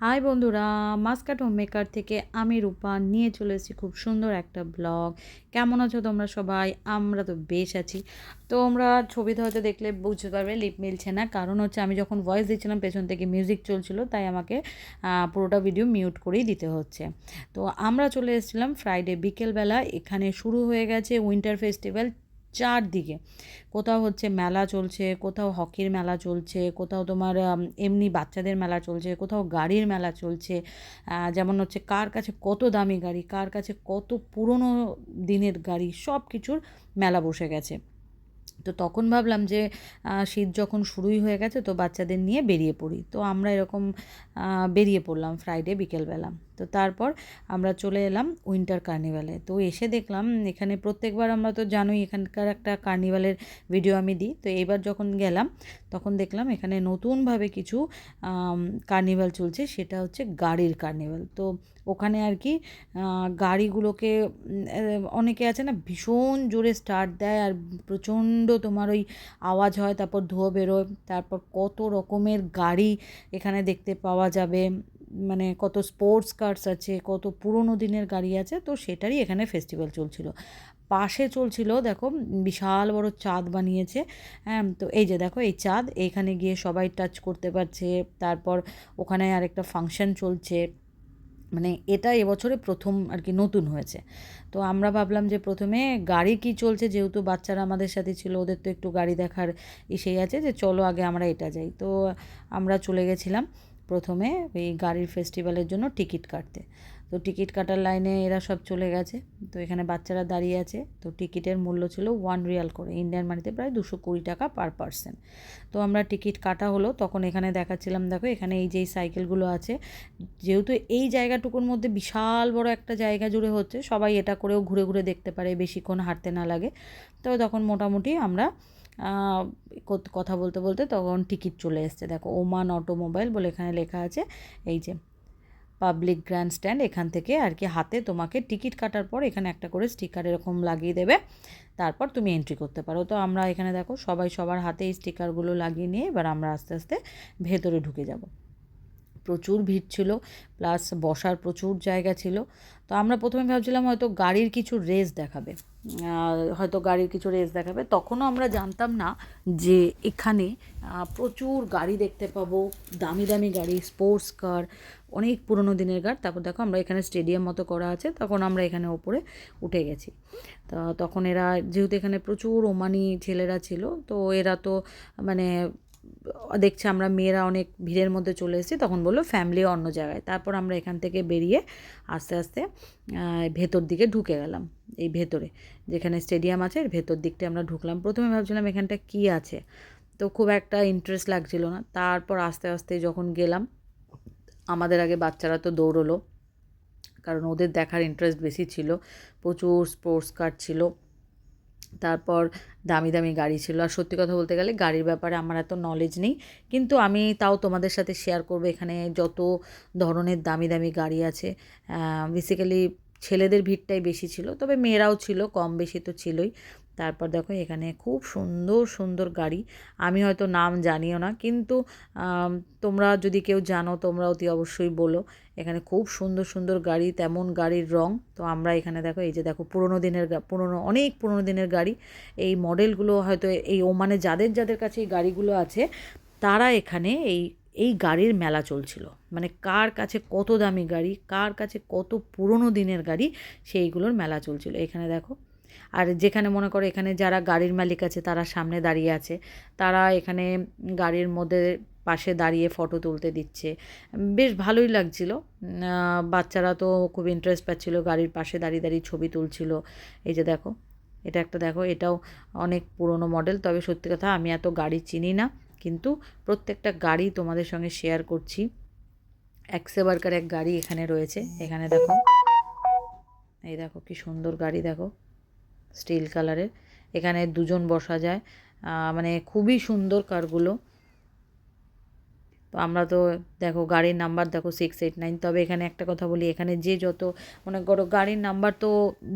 High বন্ধুরা, Muscat home maker থেকে আমি রূপা। নিয়ে চলে এসেছি খুব সুন্দর একটা ব্লগ। কেমন আছো তোমরা সবাই? আমরা তো বেশ আছি। তোমরা ছবিতে হয়তো দেখলে বুঝতে পারবে, লিপ মিলছে না। কারণ হচ্ছে আমি যখন ভয়েস দিচ্ছিলাম, পেছন থেকে মিউজিক চলছিল, তাই আমাকে পুরোটা ভিডিও মিউট করেই দিতে হচ্ছে। তো আমরা চলে এসেছিলাম ফ্রাইডে বিকেলবেলা। এখানে শুরু হয়ে গেছে উইন্টার ফেস্টিভ্যাল চারদিকে। কোথাও হচ্ছে মেলা চলছে, কোথাও হকির মেলা চলছে, কোথাও তোমার এমনি বাচ্চাদের মেলা চলছে, কোথাও গাড়ির মেলা চলছে যেমন হচ্ছে কার কাছে কত দামি গাড়ি, কার কাছে কত পুরনো দিনের গাড়ি সব কিছুর মেলা বসে গেছে। তো তখন ভাবলাম যে শীত যখন শুরুই হয়ে গেছে তো বাচ্চাদের নিয়ে বেরিয়ে পড়ি। তো আমরা এরকম বেরিয়ে পড়লাম ফ্রাইডে বিকেলবেলা। তো তারপর আমরা চলে এলাম উইন্টার কার্নিভালে। তো এসে দেখলাম এখানে প্রত্যেকবার আমরা তো জানোই এখানকার একটা কার্নিভালের ভিডিও আমি দিই। তো এবার যখন গেলাম, তখন দেখলাম এখানে নতুনভাবে কিছু কার্নিভাল চলছে। সেটা হচ্ছে গাড়ির কার্নিভাল। তো ওখানে আর কি গাড়িগুলোকে অনেকে আছে না, ভীষণ জোরে স্টার্ট দেয় আর প্রচণ্ড তোমার ওই আওয়াজ হয়, তারপর ধোয়া বেরোয়, তারপর কত রকমের গাড়ি এখানে দেখতে পাওয়া যাবে। মানে কত স্পোর্টস কার্স আছে, কত পুরোনো দিনের গাড়ি আছে, তো সেটারই এখানে ফেস্টিভ্যাল চলছিল। পাশে চলছিল, দেখো, বিশাল বড় চাঁদ বানিয়েছে হ্যাঁ তো এই যে দেখো, এই চাঁদ এইখানে গিয়ে সবাই টাচ করতে পারছে, তারপর ওখানে আরেকটা ফাংশন চলছে। মানে এটা এবছরে প্রথম আর কি নতুন হয়েছে। তো আমরা ভাবলাম যে প্রথমে গাড়ি কি চলছে, যেহেতু বাচ্চারা আমাদের সাথে ছিল, ওদের তো একটু গাড়ি দেখার ইসেই আছে যে চলো আগে আমরা এটা যাই। তো আমরা চলে গেছিলাম। প্রথমে এই গাড়ির ফেস্টিভ্যালের জন্য টিকিট কাটতে। তো টিকিট কাটার লাইনে এরা সব চলে গেছে। তো এখানে বাচ্চারা দাঁড়িয়ে আছে। তো টিকিটের মূল্য ছিল ওয়ান রিয়াল করে। ইন্ডিয়ান মানিতে প্রায় দুশো কুড়ি টাকা পার পার্সন তো আমরা টিকিট কাটা হলো। তখন এখানে দেখাচ্ছিলাম, দেখো, এখানে এই যে সাইকেলগুলো আছে, যেহেতু এই জায়গাটুকুর মধ্যে বিশাল বড় একটা জায়গা জুড়ে হচ্ছে, সবাই এটা করেও ঘুরে ঘুরে দেখতে পারে, বেশিক্ষণ হাঁটতে না লাগে। তো তখন মোটামুটি আমরা কথা বলতে বলতে তখন টিকিট চলে এসছে। দেখো, ওমান অটোমোবাইল বলে এখানে লেখা আছে। এই যে, পাবলিক গ্র্যান্ড স্ট্যান্ড এখান থেকে আর কি হাতে তোমাকে টিকিট কাটার পর এখানে একটা করে স্টিকার এরকম লাগিয়ে দেবে। তারপর তুমি এন্ট্রি করতে পারো। তো আমরা এখানে দেখো, সবাই সবার হাতে এই স্টিকারগুলো লাগিয়ে নিয়ে এবার আমরা আস্তে আস্তে ভেতরে ঢুকে যাব। প্রচুর ভিড় ছিল প্লাস বসার প্রচুর জায়গা ছিল। তো আমরা প্রথমে ভাবছিলাম হয়তো গাড়ির কিছু রেস দেখাবে। হয়তো গাড়ির কিছু রেস দেখাবে। তখনও আমরা জানতাম না যে এখানে প্রচুর গাড়ি দেখতে পাবো, দামি দামি গাড়ি স্পোর্টস কার অনেক পুরনো দিনের গাড়ি। তারপর দেখো আমরা এখানে স্টেডিয়াম মতো করা আছে, তখন আমরা এখানে ওপরে উঠে গেছি। তা তখন এরা, যেহেতু এখানে প্রচুর ওমানি ছেলেরা ছিল, তো এরা তো মানে দেখছে আমরা মেয়েরা অনেক ভিড়ের মধ্যে চলে এসেছি, তখন বলল ফ্যামিলিও অন্য জায়গায়। তারপর আমরা এখান থেকে বেরিয়ে আস্তে আস্তে ভেতর দিকে ঢুকে গেলাম, এই ভেতরে। যেখানে স্টেডিয়াম আছে ভেতর দিকটা আমরা ঢুকলাম। প্রথমে ভাবছিলাম এখানটা কী আছে? তো খুব একটা ইন্টারেস্ট লাগছিল না। তারপর আস্তে আস্তে যখন গেলাম, আমাদের আগে বাচ্চারা তো দৌড়লো, কারণ ওদের দেখার ইন্টারেস্ট বেশি ছিল। প্রচুর স্পোর্টস কার ছিল। তারপর দামি দামি গাড়ি ছিল। আর সত্যি কথা বলতে গেলে গাড়ির ব্যাপারে আমার এত নলেজ নেই। কিন্তু আমি তাও তোমাদের সাথে শেয়ার করব এখানে যত ধরনের দামি দামি গাড়ি আছে। বেসিক্যালি ছেলেদের ভিড়টাই বেশি ছিল, তবে মেয়েরাও ছিল, কম বেশি তো ছিলই। তারপর দেখো এখানে খুব সুন্দর সুন্দর গাড়ি। আমি হয়তো নাম জানিও না, কিন্তু তোমরা যদি কেউ জানো তোমরা অতি অবশ্যই বলো। এখানে খুব সুন্দর সুন্দর গাড়ি, তেমন গাড়ির রং। তো আমরা এখানে দেখো, এই যে দেখো, পুরোনো দিনের পুরোনো, অনেক পুরোনো দিনের গাড়ি। এই মডেলগুলো হয়তো এই ওমানে যাদের যাদের কাছে এই গাড়িগুলো আছে, তারা এখানে এই এই গাড়ির মেলা চলছিল। মানে কার কাছে কত দামি গাড়ি, কার কাছে কত পুরনো দিনের গাড়ি, সেইগুলোর মেলা চলছিল। এখানে দেখো, আর যেখানে মনে করো এখানে যারা গাড়ির মালিক আছে, তারা সামনে দাঁড়িয়ে আছে। তারা এখানে গাড়ির মধ্যে পাশে দাঁড়িয়ে ফটো তুলতে দিচ্ছে। বেশ ভালোই লাগছিল। বাচ্চারা তো খুব ইন্টারেস্ট পাচ্ছিল, গাড়ির পাশে দাঁড়িয়ে দাঁড়িয়ে ছবি তুলছিল। এই যে দেখো, এটা একটা দেখো, এটাও অনেক পুরনো মডেল তবে সত্যি কথা, আমি এত গাড়ি চিনি না। কিন্তু প্রত্যেকটা গাড়ি তোমাদের সঙ্গে শেয়ার করছি। একসেবারকার এক গাড়ি এখানে রয়েছে। এখানে দেখো। এই দেখো কি সুন্দর গাড়ি দেখো। স্টিল কালারের এখানে দুজন বসা যায়। মানে খুবই সুন্দর কারগুলো তো আমরা তো দেখো গাড়ির নাম্বার দেখো সিক্স এইট নাইন তবে এখানে একটা কথা বলি, এখানে যে যত মনে করো গাড়ির নাম্বার তো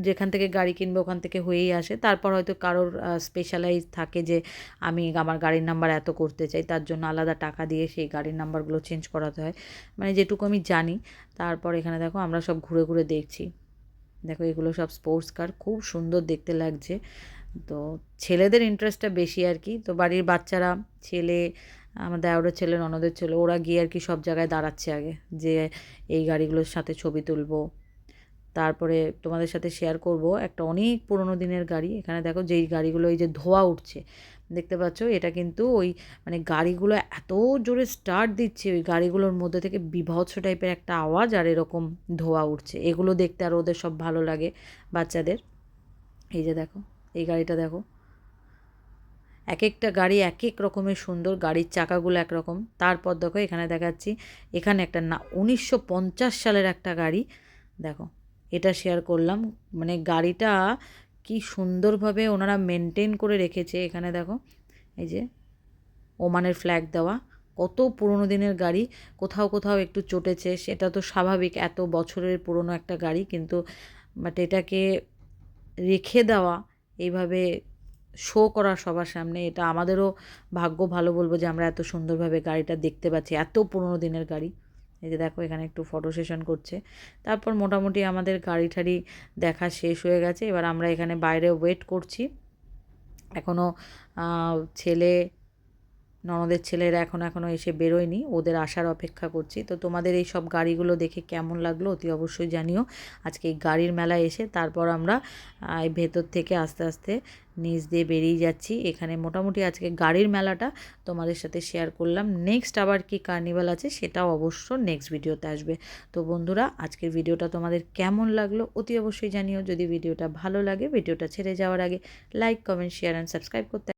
যেখান থেকে গাড়ি কিনবে ওখান থেকে হয়েই আসে। তারপর হয়তো কারোর স্পেশালাইজ থাকে যে আমি আমার গাড়ির নাম্বার এত করতে চাই, তার জন্য আলাদা টাকা দিয়ে সেই গাড়ির নাম্বারগুলো চেঞ্জ করাতে হয়। মানে যেটুকু আমি জানি। তারপর এখানে দেখো আমরা সব ঘুরে ঘুরে দেখছি। দেখো এগুলো সব স্পোর্টস কার খুব সুন্দর দেখতে লাগছে। তো ছেলেদের ইন্টারেস্টটা বেশি আর কি। তো বাড়ির বাচ্চারা, ছেলে আমার দেওরের ছেলে, ননদের ছেলে, ওরা গিয়ে আর কি সব জায়গায় দাঁড়াচ্ছে আগে যে এই গাড়িগুলোর সাথে ছবি তুলবো। তারপরে তোমাদের সাথে শেয়ার করব একটা অনেক পুরনো দিনের গাড়ি। এখানে দেখো যেই গাড়িগুলো, এই যে ধোয়া উঠছে, দেখতে পাচ্ছ? এটা কিন্তু ওই মানে গাড়িগুলো এত জোরে স্টার্ট দিচ্ছে, ওই গাড়িগুলোর মধ্যে থেকে বিভৎস টাইপের একটা আওয়াজ আর এরকম ধোয়া উঠছে। এগুলো দেখতে আর ওদের সব ভালো লাগে বাচ্চাদের। এই যে দেখো, এই গাড়িটা দেখো। এক একটা গাড়ি এক এক রকমের সুন্দর, গাড়ির চাকাগুলো একরকম। তারপর দেখো এখানে দেখাচ্ছি, এখানে একটা না, উনিশশো পঞ্চাশ সালের একটা গাড়ি। দেখো, এটা শেয়ার করলাম। মানে গাড়িটা কি সুন্দরভাবে ওনারা মেনটেন করে রেখেছে। এখানে দেখো, এই যে ওমানের ফ্ল্যাগ দেওয়া। কত পুরনো দিনের গাড়ি, কোথাও কোথাও একটু চটেছে। সেটা তো স্বাভাবিক, এত বছরের পুরনো একটা গাড়ি। কিন্তু বাট এটাকে রেখে দেওয়া, এইভাবে শো করা সবার সামনে, এটা আমাদেরও ভাগ্য ভালো বলব যে আমরা এত সুন্দরভাবে গাড়িটা দেখতে পাচ্ছি, এত পুরনো দিনের গাড়ি। এই যে দেখো এখানে একটু ফটো সেশন করছে। তারপর মোটামুটি আমাদের গাড়ি ঠাড়ি দেখা শেষ হয়ে গেছে। এবার আমরা এখানে বাইরে ওয়েট করছি। এখনও ছেলে ননদের ছেলেরা এখন এখনও এসে বেরোয়নি, ওদের আসার অপেক্ষা করছি। তো তোমাদের এই সব গাড়িগুলো দেখে কেমন লাগল অতি অবশ্যই জানিও। আজকে এই গাড়ির মেলায় এসে তারপর আমরা এই ভেতর থেকে আস্তে আস্তে নিচ দিয়ে বেরিয়ে যাচ্ছি। এখানে মোটামুটি আজকে গাড়ির মেলাটা তোমাদের সাথে শেয়ার করলাম। নেক্সট আবার কি কার্নিভাল আছে সেটাও অবশ্য নেক্সট ভিডিওতে আসবে। তো বন্ধুরা, আজকের ভিডিওটা তোমাদের কেমন লাগল অতি অবশ্যই জানিও। যদি ভিডিওটা ভালো লাগে, ভিডিওটা ছেড়ে যাওয়ার আগে like comment share and subscribe করতে